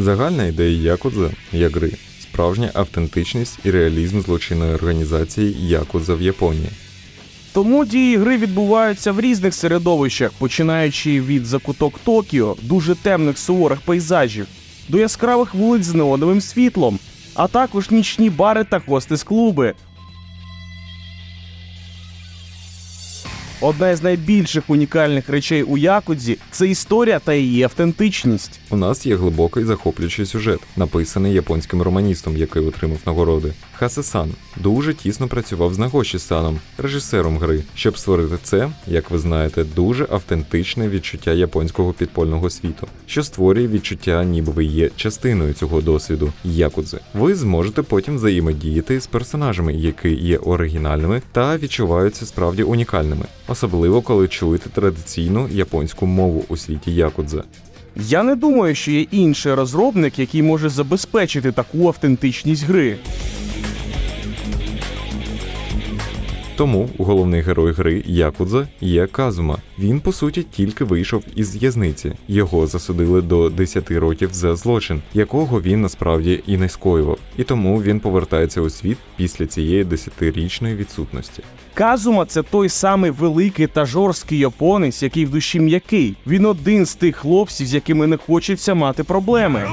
Загальна ідея Якудза ягри справжня автентичність і реалізм злочинної організації Якудза в Японії. Тому дії гри відбуваються в різних середовищах, починаючи від закуток Токіо, дуже темних суворих пейзажів, до яскравих вулиць з неоновим світлом, а також нічні бари та хостес-клуби. Одна із найбільших унікальних речей у Якудзі це історія та її автентичність. У нас є глибокий захоплюючий сюжет, написаний японським романістом, який отримав нагороди. Хасе-сан дуже тісно працював з Нагоші-саном, режисером гри, щоб створити це, як ви знаєте, дуже автентичне відчуття японського підпольного світу, що створює відчуття, ніби ви є частиною цього досвіду якудзи. Ви зможете потім взаємодіяти з персонажами, які є оригінальними та відчуваються справді унікальними, особливо коли чуєте традиційну японську мову у світі якудза. Я не думаю, що є інший розробник, який може забезпечити таку автентичність гри. Тому головний герой гри Якудза є Казума. Він по суті тільки вийшов із в'язниці. Його засудили до 10 років за злочин, якого він насправді і не скоював. І тому він повертається у світ після цієї 10-річної відсутності. Казума це той самий великий та жорсткий японець, який в душі м'який. Він один з тих хлопців, з якими не хочеться мати проблеми.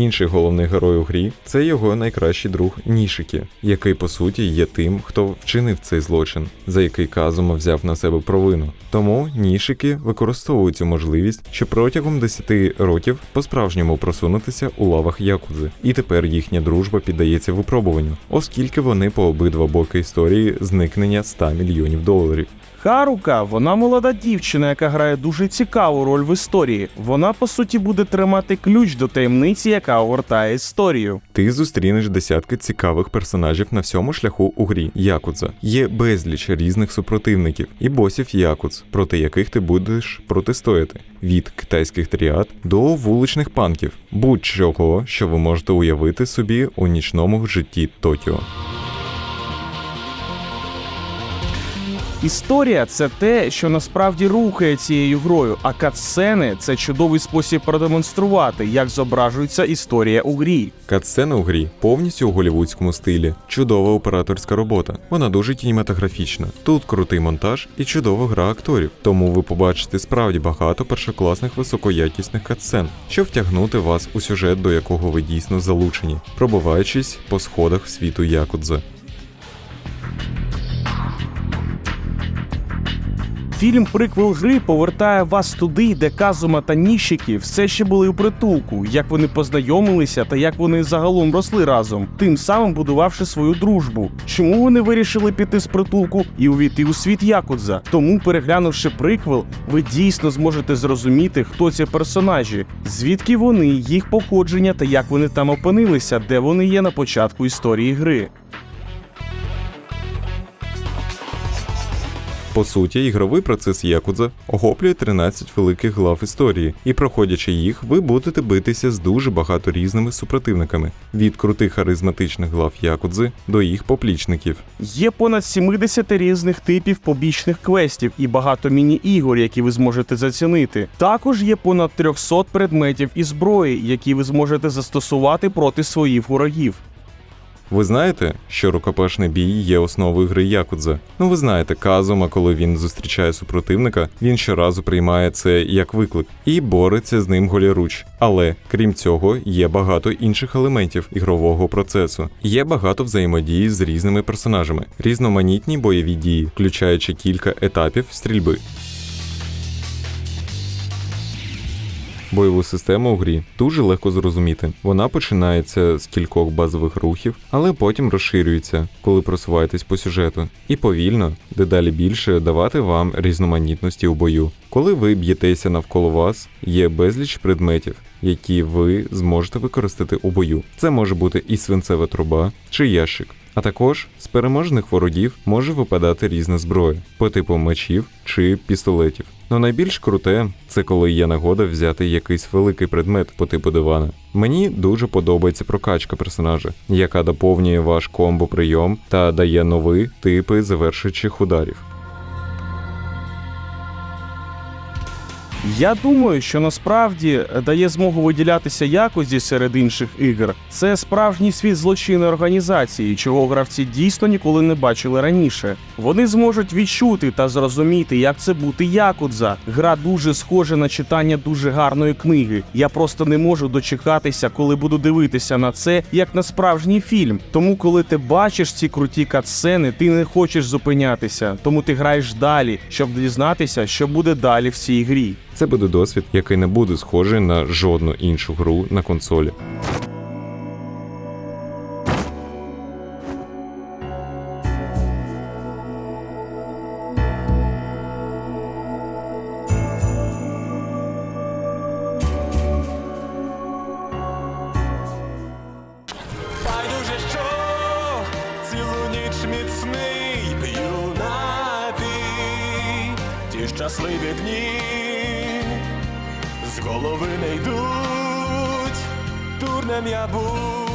Інший головний герой у грі це його найкращий друг Нішики, який по суті є тим, хто вчинив цей злочин, за який Казума взяв на себе провину. Тому Нішики використовують цю можливість, щоб протягом 10 років по-справжньому просунутися у лавах Якудзи. І тепер їхня дружба піддається випробуванню, оскільки вони по обидва боки історії зникнення 100 мільйонів доларів. Харука, вона молода дівчина, яка грає дуже цікаву роль в історії. Вона по суті буде тримати ключ до таємниці, яка огортає історію. Ти зустрінеш десятки цікавих персонажів на всьому шляху у грі Якудза. Є безліч різних супротивників і босів Якудз, проти яких ти будеш протистояти. Від китайських тріад до вуличних панків, будь-чого, що ви можете уявити собі у нічному житті Токіо. Історія це те, що насправді рухає цією грою, а катсцени це чудовий спосіб продемонструвати, як зображується історія у грі. Катсцена у грі повністю у голівудському стилі. Чудова операторська робота. Вона дуже кінематографічна. Тут крутий монтаж і чудова гра акторів. Тому ви побачите справді багато першокласних високоякісних катсцен, щоб втягнути вас у сюжет, до якого ви дійсно залучені, пробиваючись по сходах світу Якудза. Фільм Приквел гри повертає вас туди, де Казума та Ніщики все ще були у притулку, як вони познайомилися та як вони загалом росли разом, тим самим будувавши свою дружбу. Чому вони вирішили піти з притулку і увійти у світ Якудза? Тому, переглянувши приквел, ви дійсно зможете зрозуміти, хто ці персонажі, звідки вони, їх походження та як вони там опинилися, де вони є на початку історії гри. По суті, ігровий процес Якудза охоплює 13 великих глав історії, і проходячи їх, ви будете битися з дуже багато різними супротивниками від крутих харизматичних глав Якудзи до їх поплічників. Є понад 70 різних типів побічних квестів і багато міні-ігор, які ви зможете зацінити. Також є понад 300 предметів і зброї, які ви зможете застосувати проти своїх ворогів. Ви знаєте, що рукопашний бій є основою гри Якудза? Ну ви знаєте, Казума, коли він зустрічає супротивника, він щоразу приймає це як виклик і бореться з ним голіруч. Але крім цього, є багато інших елементів ігрового процесу. Є багато взаємодії з різними персонажами, різноманітні бойові дії, включаючи кілька етапів стрільби. Бойову систему у грі дуже легко зрозуміти. Вона починається з кількох базових рухів, але потім розширюється, коли просуваєтесь по сюжету, і повільно, дедалі більше давати вам різноманітності у бою. Коли ви б'єтеся навколо вас, є безліч предметів, які ви зможете використати у бою. Це може бути і свинцева труба чи ящик. А також з переможних ворогів може випадати різна зброя по типу мечів чи пістолетів. Но найбільш круте це коли є нагода взяти якийсь великий предмет по типу дивана. Мені дуже подобається прокачка персонажа, яка доповнює ваш комбо прийом та дає нові типи завершуючих ударів. Я думаю, що насправді дає змогу виділятися якості серед інших ігор. Це справжній світ злочинної організації, чого гравці дійсно ніколи не бачили раніше. Вони зможуть відчути та зрозуміти, як це бути якудза. Гра дуже схожа на читання дуже гарної книги. Я просто не можу дочекатися, коли буду дивитися на це як на справжній фільм. Тому, коли ти бачиш ці круті катсцени, ти не хочеш зупинятися, тому ти граєш далі, щоб дізнатися, що буде далі в цій грі. Це буде досвід, який не буде схожий на жодну іншу гру на консолі. Міцний п'ю напій ті щасливі дні з голови не йдуть, дурнем я був.